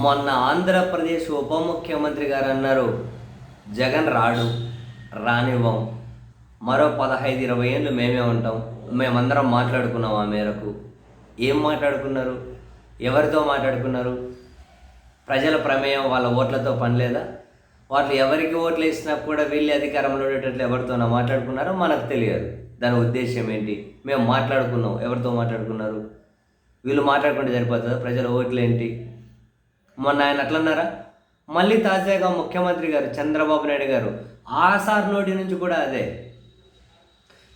మొన్న ఆంధ్రప్రదేశ్ ఉప ముఖ్యమంత్రి గారు అన్నారు జగన్ రాడు రానివ్వం. మరో పదహైదు ఇరవై ఏళ్ళు మేమే ఉంటాం. మేమందరం మాట్లాడుకున్నాం ఆ మేరకు. ఏం మాట్లాడుకున్నారు? ఎవరితో మాట్లాడుకున్నారు? ప్రజల ప్రమేయం వాళ్ళ ఓట్లతో పని లేదా వాళ్ళు ఎవరికి ఓట్లు వేసినా కూడా వీళ్ళు అధికారంలో ఉండేటట్లు ఎవరితోనో మాట్లాడుకున్నారో మనకు తెలియదు. దాని ఉద్దేశం ఏంటి? మేము మాట్లాడుకున్నాం. ఎవరితో మాట్లాడుకున్నారు? వీళ్ళు మాట్లాడుకుంటే సరిపోతుందా? ప్రజల ఓట్లు ఏంటి మొన్న ఆయన అట్లన్నారా? మళ్ళీ తాజాగా ముఖ్యమంత్రి గారు చంద్రబాబు నాయుడు గారు ఆసార్ నోటి నుంచి కూడా అదే.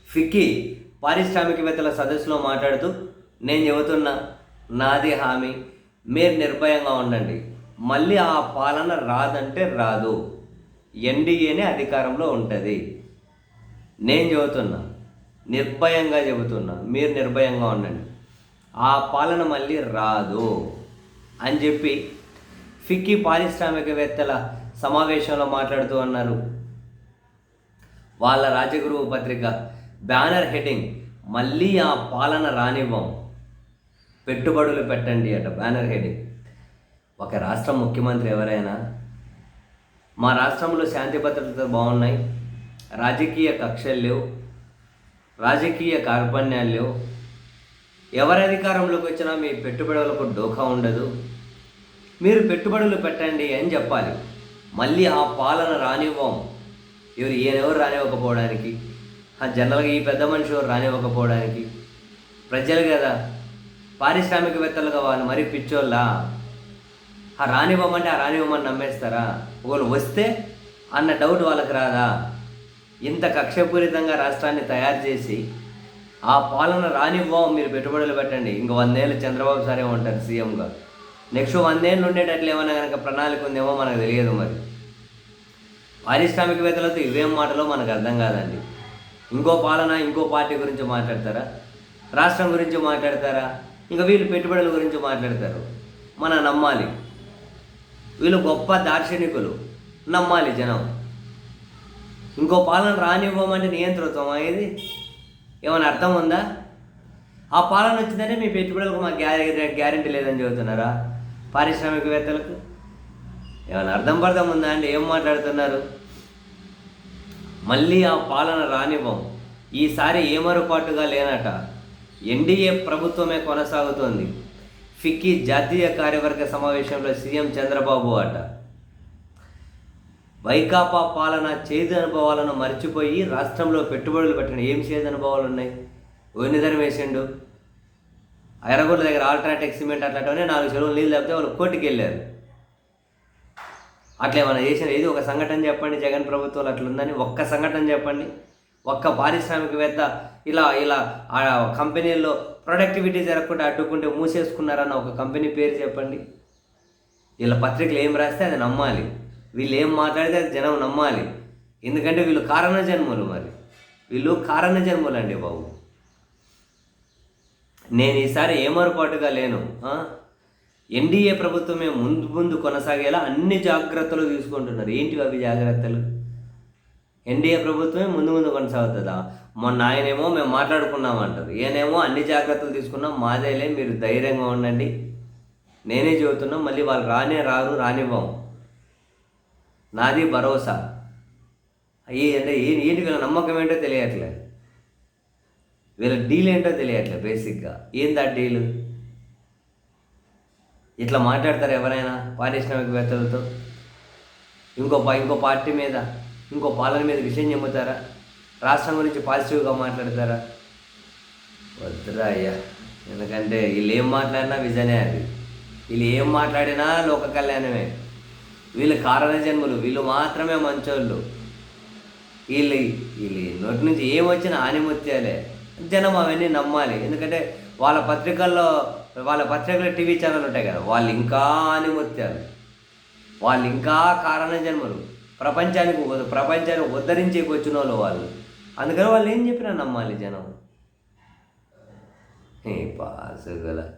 ఫిక్కీ పారిశ్రామికవేత్తల సదస్సులో మాట్లాడుతూ నేను చెబుతున్నా నాది హామీ. మీరు నిర్భయంగా ఉండండి. మళ్ళీ ఆ పాలన రాదంటే రాదు. ఎన్డీఏనే అధికారంలో ఉంటుంది. నేను చెబుతున్నా నిర్భయంగా చెబుతున్నా మీరు నిర్భయంగా ఉండండి. ఆ పాలన మళ్ళీ రాదు అని చెప్పి ఫిక్కీ పారిశ్రామికవేత్తల సమావేశంలో మాట్లాడుతూ అన్నారు. వాళ్ళ రాజగురువు పత్రిక బ్యానర్ హెడ్డింగ్ మళ్ళీ ఆ పాలన రానివ్వం. పెట్టుబడులు పెట్టండి అట బ్యానర్ హెడ్డింగ్. ఒక రాష్ట్ర ముఖ్యమంత్రి ఎవరైనా మా రాష్ట్రంలో శాంతి భద్రత బాగున్నాయి రాజకీయ కక్షలు లేవు రాజకీయ కార్పణ్యాలు లేవు. ఎవరి అధికారంలోకి వచ్చినా మీ పెట్టుబడులకు డోకా ఉండదు. మీరు పెట్టుబడులు పెట్టండి అని చెప్పాలి. మళ్ళీ ఆ పాలన రానివ్వం. ఎవరు ఈయనెవరు రానివ్వకపోవడానికి? ఆ జనరల్గా ఈ పెద్ద మనిషి ఎవరు రానివ్వకపోవడానికి? ప్రజలు కదా. పారిశ్రామికవేత్తలుగా వాళ్ళు మరీ పిచ్చోళ్ళా? ఆ రానివ్వమంటే ఆ రానివ్వమని నమ్మేస్తారా? ఒకళ్ళు వస్తే అన్న డౌట్ వాళ్ళకి రాదా? ఇంత కక్షపూరితంగా రాష్ట్రాన్ని తయారు చేసి ఆ పాలన రానివ్వం మీరు పెట్టుబడులు పెట్టండి. ఇంక వందేళ్ళు చంద్రబాబు సారే ఉంటారు సీఎంగా నెక్స్ట్ వందేళ్ళు ఉండేటట్లు ఏమైనా కనుక ప్రణాళిక ఉందేమో మనకు తెలియదు మరి. పారిశ్రామికవేత్తలతో ఇవేం మాటలో మనకు అర్థం కాదండి. ఇంకో పాలన ఇంకో పార్టీ గురించి మాట్లాడతారా? రాష్ట్రం గురించి మాట్లాడతారా? ఇంకా వీళ్ళు పెట్టుబడుల గురించి మాట్లాడతారు. మన నమ్మాలి. వీళ్ళు గొప్ప దార్శనికులు. నమ్మాలి జనం. ఇంకో పాలన రానివ్వమంటే నియంతృత్వం అనేది ఏమైనా అర్థం ఉందా? ఆ పాలన వచ్చిందంటే మీ పెట్టుబడులకు మా గ్యారెంటీ లేదని చెబుతున్నారా? పారిశ్రామికవేత్తలకు? ఏమైనా అర్థం పర్థం ఉందా అండి? ఏం మాట్లాడుతున్నారు? మళ్ళీ ఆ పాలన రానివ్వం. ఈసారి ఏమరుపాటుగా లేనట. ఎన్డీఏ ప్రభుత్వమే కొనసాగుతోంది. ఫిక్కీ జాతీయ కార్యవర్గ సమావేశంలో సీఎం చంద్రబాబు అట. వైకాపా పాలన చేదు అనుభవాలను మర్చిపోయి రాష్ట్రంలో పెట్టుబడులు పెట్టిన ఏం చేదు అనుభవాలు ఉన్నాయి? ఓనిధరం వేసిండు ఎర్రగొడ్ల దగ్గర ఆల్ట్రాటెక్ సిమెంట్ అట్లాంటివన్నీ నాలుగు చెరువులు నీళ్ళు లేకపోతే వాళ్ళు కోర్టుకి వెళ్ళారు అట్లా ఏమైనా చేసిన ఏది ఒక సంఘటన చెప్పండి జగన్ ప్రభుత్వాలు అట్లుందని ఒక్క సంఘటన చెప్పండి. ఒక్క పారిశ్రామికవేత్త ఇలా ఇలా ఆ కంపెనీల్లో ప్రొడక్టివిటీ జరగకుండా అడ్డుకుంటే మూసేసుకున్నారన్న ఒక కంపెనీ పేరు చెప్పండి. వీళ్ళ పత్రికలు ఏం రాస్తే అది నమ్మాలి. వీళ్ళు ఏం మాట్లాడితే అది జనం నమ్మాలి. ఎందుకంటే వీళ్ళు కారణ జన్మలు మరి. వీళ్ళు కారణ జన్మలు అండి బాబు. నేను ఈసారి ఏమరపాటుగా లేను ఎన్డీఏ ప్రభుత్వమే ముందు ముందు కొనసాగేలా అన్ని జాగ్రత్తలు తీసుకుంటున్నారు. ఏంటి అవి జాగ్రత్తలు? ఎన్డీఏ ప్రభుత్వమే ముందు ముందు కొనసాగుతుందా? మొన్న ఆయనేమో మేము మాట్లాడుకున్నామంటారు. ఈయనేమో అన్ని జాగ్రత్తలు తీసుకున్నాం మాదేలే మీరు ధైర్యంగా ఉండండి. నేనే చెబుతున్నా మళ్ళీ వాళ్ళు రానే రారు రానివ్వం నాది భరోసా. అయ్యి అంటే ఏంటి నమ్మకం ఏంటో తెలియట్లేదు. వీళ్ళ డీల్ ఏంటో తెలియట్లే బేసిక్గా. ఏంది ఆ డీలు? ఇట్లా మాట్లాడతారు ఎవరైనా పారిశ్రామికవేత్తలతో? ఇంకో ఇంకో పార్టీ మీద ఇంకో పాలన మీద విషయం చెమ్ముతారా? రాష్ట్రం గురించి పాజిటివ్గా మాట్లాడతారా? వద్దురా అయ్యా ఎందుకంటే వీళ్ళు ఏం మాట్లాడినా విజనే అది. వీళ్ళు ఏం మాట్లాడినా లోక కళ్యాణమే. వీళ్ళు కారణ జన్ములు వీళ్ళు మాత్రమే మంచోళ్ళు. వీళ్ళు వీళ్ళు నోటి నుంచి ఏం వచ్చినా ఆనిమత్యాలే. జనం అవన్నీ నమ్మాలి. ఎందుకంటే వాళ్ళ పత్రికల్లో వాళ్ళ పత్రికల టీవీ ఛానల్ ఉంటాయి కదా వాళ్ళు ఇంకా ఆనిముత్యాలు. వాళ్ళు ఇంకా కారణ జన్మలు. ప్రపంచానికి ప్రపంచానికి ప్రపంచాన్ని వచ్చిన వాళ్ళు వాళ్ళు. అందుకని వాళ్ళు ఏం చెప్పినా నమ్మాలి జనం. ఏ పాసుగల.